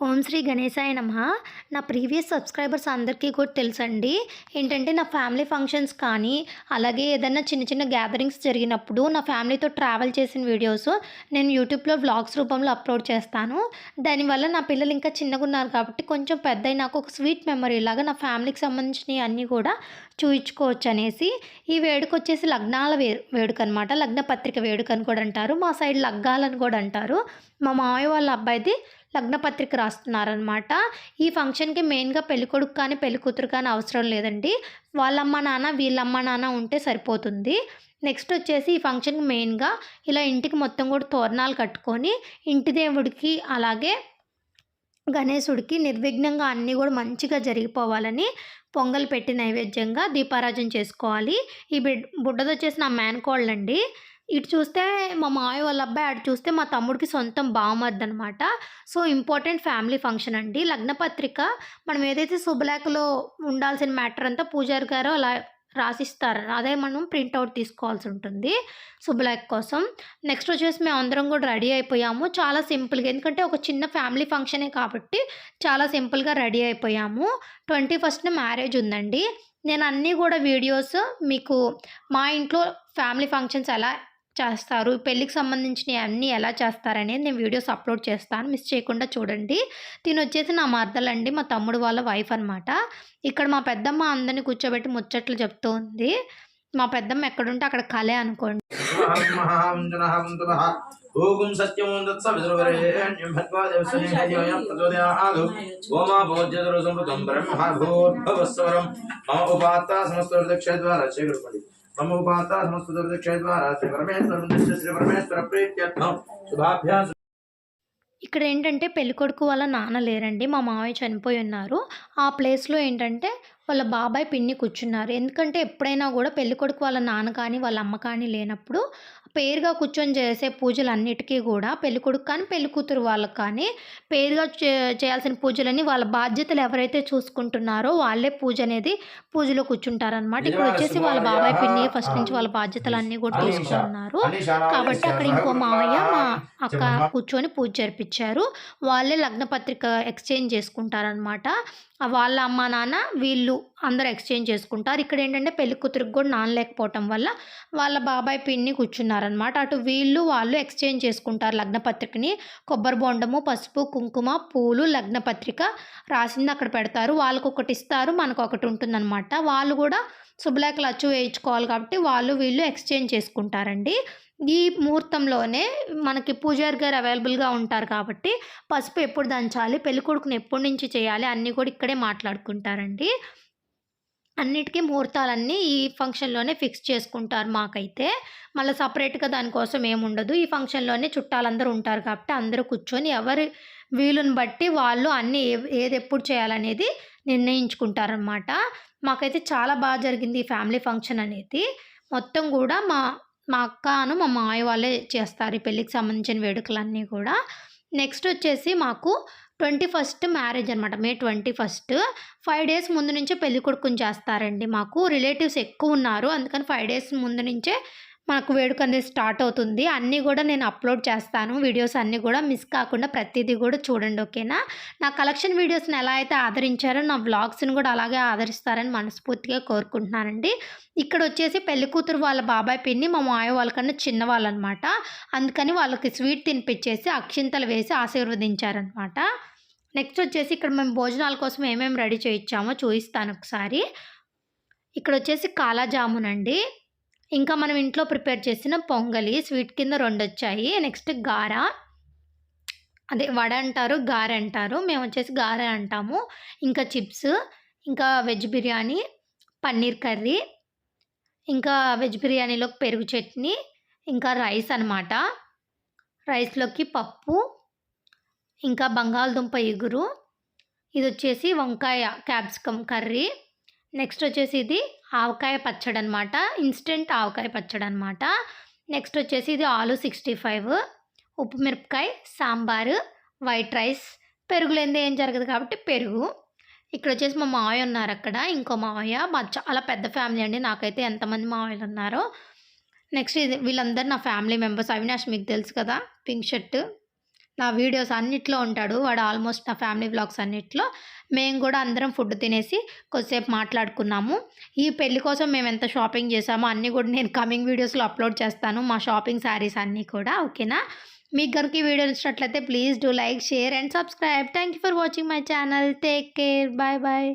ఓం శ్రీ గణేశాయ నమ. నా ప్రీవియస్ సబ్స్క్రైబర్స్ అందరికీ కూడా తెలుసండి. ఏంటంటే నా ఫ్యామిలీ ఫంక్షన్స్ కానీ అలాగే ఏదైనా చిన్న చిన్న గ్యాదరింగ్స్ జరిగినప్పుడు నా ఫ్యామిలీతో ట్రావెల్ చేసిన వీడియోస్ నేను యూట్యూబ్లో వ్లాగ్స్ రూపంలో అప్లోడ్ చేస్తాను. దానివల్ల నా పిల్లలు ఇంకా చిన్నగా ఉన్నారు కాబట్టి కొంచెం పెద్ద నాకు ఒక స్వీట్ మెమరీ లాగా నా ఫ్యామిలీకి సంబంధించినవి అన్నీ కూడా చూయించుకోవచ్చు అనేసి ఈ వేడుక వచ్చేసి లగ్నాల వే వేడుక అనమాట లగ్న పత్రిక వేడుక అని కూడా అంటారు. మా సైడ్ లగ్గాలని కూడా అంటారు. మా మామయ్య వాళ్ళ అబ్బాయిది లగ్నపత్రిక రాస్తున్నారనమాట ఈ ఫంక్షన్కి మెయిన్గా పెళ్ళికొడుకు కానీ పెళ్ళికూతురు కానీ అవసరం లేదండి. వాళ్ళమ్మ నాన్న వీళ్ళమ్మ నాన్న ఉంటే సరిపోతుంది. నెక్స్ట్ వచ్చేసి ఈ ఫంక్షన్కి మెయిన్గా ఇలా ఇంటికి మొత్తం కూడా తోరణాలు కట్టుకొని ఇంటి దేవుడికి అలాగే గణేశుడికి నిర్విఘ్నంగా అన్నీ కూడా మంచిగా జరిగిపోవాలని పొంగల్ పెట్టి నైవేద్యంగా దీపారాజన చేసుకోవాలి. ఈ బిడ్ బుడ్డది వచ్చేసి నా మేనకోళ్ళండి ఇటు చూస్తే మా మామయ్య వాళ్ళ అబ్బాయి అటు చూస్తే మా తమ్ముడికి సొంతం బావమర్ది అనమాట సో ఇంపార్టెంట్ ఫ్యామిలీ ఫంక్షన్ అండి. లగ్నపత్రిక మనం ఏదైతే శుభలేఖలో ఉండాల్సిన మ్యాటర్ అంతా పూజారి గారు అలా రాసిస్తారు. అదే మనం ప్రింట్అవుట్ తీసుకోవాల్సి ఉంటుంది శుభలేఖ కోసం. నెక్స్ట్ వచ్చేసి మేము అందరం కూడా రెడీ అయిపోయాము. చాలా సింపుల్గా ఎందుకంటే ఒక చిన్న ఫ్యామిలీ ఫంక్షనే కాబట్టి చాలా సింపుల్గా రెడీ అయిపోయాము. ట్వంటీ ఫస్ట్న మ్యారేజ్ ఉందండి. నేను అన్నీ కూడా వీడియోస్ మీకు మా ఇంట్లో ఫ్యామిలీ ఫంక్షన్స్ ఎలా చేస్తారు. పెళ్ళికి సంబంధించినవి అన్నీ ఎలా చేస్తారనేది నేను వీడియోస్ అప్లోడ్ చేస్తాను. మిస్ చేయకుండా చూడండి. తిని వచ్చేసి నా మర్దలండి. మా తమ్ముడు వాళ్ళ వైఫ్ అనమాట ఇక్కడ మా పెద్దమ్మ అందరిని కూర్చోబెట్టి ముచ్చట్లు చెప్తూ ఉంది మా పెద్దమ్మ ఎక్కడుంటే అక్కడ కలే అనుకోండి. ఓం సత్యం దత్స విదురవరేణ్యం ప్రచోదయాదు ఓమా భోజ్యదరు బ్రహ్మ భూర్భవస్వరం మమ ఉపాత్త సమస్త దుర్దక్ష ద్వారా చేకూరుకోండి ఇక్కడ ఏంటంటే పెళ్ళికొడుకు వాళ్ళ నాన్న లేరండి మా మావయ్య చనిపోయి ఉన్నారు. ఆ ప్లేస్లో ఏంటంటే వాళ్ళ బాబాయ్ పిన్ని కూర్చున్నారు. ఎందుకంటే ఎప్పుడైనా కూడా పెళ్ళికొడుకు వాళ్ళ నాన్న కానీ వాళ్ళ అమ్మ కానీ లేనప్పుడు పేరుగా కూర్చొని చేసే పూజలు అన్నిటికీ కూడా పెళ్ళికొడుకు కానీ పెళ్ళికూతురు వాళ్ళకి కానీ పేరుగా చేయాల్సిన పూజలని వాళ్ళ బాధ్యతలు ఎవరైతే చూసుకుంటున్నారో వాళ్ళే పూజ అనేది పూజలో కూర్చుంటారనమాట ఇక్కడ వచ్చేసి వాళ్ళ బాబాయ్ పిన్ని ఫస్ట్ నుంచి వాళ్ళ బాధ్యతలు అన్నీ కూడా తీసుకున్నారు. కాబట్టి అక్కడ ఇంకో మావయ్య మా అక్క కూర్చొని పూజ జరిపించారు. వాళ్ళే లగ్న పత్రిక ఎక్స్చేంజ్ చేసుకుంటారనమాట వాళ్ళ అమ్మ నాన్న వీళ్ళు అందరూ ఎక్స్చేంజ్ చేసుకుంటారు. ఇక్కడ ఏంటంటే పెళ్ళి కూతురికి కూడా నానలేకపోవటం వల్ల వాళ్ళ బాబాయ్ పిన్ని కూర్చున్నారనమాట అటు వీళ్ళు వాళ్ళు ఎక్స్చేంజ్ చేసుకుంటారు లగ్నపత్రికని కొబ్బరి బొండము పసుపు కుంకుమ పూలు లగ్నపత్రిక రాసింది అక్కడ పెడతారు. వాళ్ళకు ఒకటి ఇస్తారు మనకు ఒకటి ఉంటుందన్నమాట. వాళ్ళు కూడా శుభలేఖలు అచ్చు వేయించుకోవాలి కాబట్టి వాళ్ళు వీళ్ళు ఎక్స్చేంజ్ చేసుకుంటారండి. ఈ ముహూర్తంలోనే మనకి పూజారి గారు అవైలబుల్గా ఉంటారు కాబట్టి పసుపు ఎప్పుడు దంచాలి పెళ్ళికొడుకుని ఎప్పటి నుంచి చేయాలి అన్నీ కూడా ఇక్కడే మాట్లాడుకుంటారండి. అన్నిటికీ ముహూర్తాలన్నీ ఈ ఫంక్షన్లోనే ఫిక్స్ చేసుకుంటారు మాకైతే. మళ్ళీ సపరేట్గా దానికోసం ఏముండదు ఈ ఫంక్షన్లోనే చుట్టాలందరూ ఉంటారు కాబట్టి అందరూ కూర్చొని ఎవరి వీలుని బట్టి వాళ్ళు అన్నీ ఏ- ఏది ఎప్పుడు చేయాలనేది నిర్ణయించుకుంటారనమాట మాకైతే చాలా బాగా జరిగింది ఈ ఫ్యామిలీ ఫంక్షన్ అనేది. మొత్తం కూడా మా మా అక్కను మా మాయ వాళ్ళే చేస్తారు ఈ పెళ్ళికి సంబంధించిన వేడుకలన్నీ కూడా. నెక్స్ట్ వచ్చేసి మాకు ట్వంటీ ఫస్ట్ మ్యారేజ్ అనమాట May twenty first. Five days ముందు నుంచే పెళ్ళి కొడుకుని చేస్తారండి మాకు. రిలేటివ్స్ ఎక్కువ ఉన్నారు. అందుకని ఫైవ్ డేస్ ముందు నుంచే మాకు వేడుక అనేది స్టార్ట్ అవుతుంది. అన్నీ కూడా నేను అప్లోడ్ చేస్తాను. వీడియోస్ అన్నీ కూడా మిస్ కాకుండా ప్రతిదీ కూడా చూడండి ఓకేనా? నా కలెక్షన్ వీడియోస్ని ఎలా అయితే ఆదరించారో నా వ్లాగ్స్ని కూడా అలాగే ఆదరిస్తారని మనస్ఫూర్తిగా కోరుకుంటున్నానండి. ఇక్కడ వచ్చేసి పెళ్ళి కూతురు వాళ్ళ బాబాయ్ పిన్ని మా మాయ వాళ్ళకన్నా చిన్నవాళ్ళు అనమాట అందుకని వాళ్ళకి స్వీట్ తినిపించేసి అక్షింతలు వేసి ఆశీర్వదించారనమాట. నెక్స్ట్ వచ్చేసి ఇక్కడ మేము భోజనాల కోసం ఏమేమి రెడీ చేయించామో చూపిస్తాను ఒకసారి. ఇక్కడ వచ్చేసి కాలాజామునండి. అండి ఇంకా మనం ఇంట్లో ప్రిపేర్ చేసిన పొంగలి స్వీట్ కింద రెండు వచ్చాయి నెక్స్ట్ గార. అదే వడ అంటారు గారె అంటారు. మేము వచ్చేసి గారె అంటాము. ఇంకా చిప్స్ ఇంకా వెజ్ బిర్యానీ పన్నీర్ కర్రీ ఇంకా వెజ్ బిర్యానీలో పెరుగు చట్నీ ఇంకా రైస్ అనమాట రైస్లోకి పప్పు ఇంకా బంగాళదుంప ఎగురు ఇది వచ్చేసి వంకాయ క్యాప్సికమ్ కర్రీ. నెక్స్ట్ వచ్చేసి ఇది ఆవకాయ పచ్చడి అనమాట ఇన్స్టెంట్ ఆవకాయ పచ్చడి అనమాట నెక్స్ట్ వచ్చేసి ఇది ఆలు సిక్స్టీ ఫైవ్ ఉప్పు మిరపకాయ సాంబారు వైట్ రైస్. పెరుగు ఏం జరగదు కాబట్టి పెరుగు. ఇక్కడ వచ్చేసి మా మావయ్య ఉన్నారు అక్కడ. ఇంకో మావయ్య. మా చాలా పెద్ద ఫ్యామిలీ అండి. నాకైతే ఎంతమంది మావయ్యలు ఉన్నారో. నెక్స్ట్ ఇది వీళ్ళందరూ నా ఫ్యామిలీ మెంబర్స్. అవినాష్ మీకు తెలుసు కదా. Pink shirt. నా వీడియోస్ అన్నిట్లో ఉంటాడు. వాడు ఆల్మోస్ట్ నా ఫ్యామిలీ వ్లాగ్స్ అన్నిట్లో. మేము కూడా అందరం ఫుడ్ తినేసి కొద్దిసేపు మాట్లాడుకున్నాము. ఈ పెళ్ళి కోసం మేము ఎంత షాపింగ్ చేసామో అన్నీ కూడా నేను కమింగ్ వీడియోస్లో అప్లోడ్ చేస్తాను. మా షాపింగ్ శారీస్ అన్నీ కూడా ఓకేనా? మీకు కనుక ఈ వీడియో నచ్చినట్లయితే please do like share and subscribe. Thank you for watching my channel. Take care. Bye bye.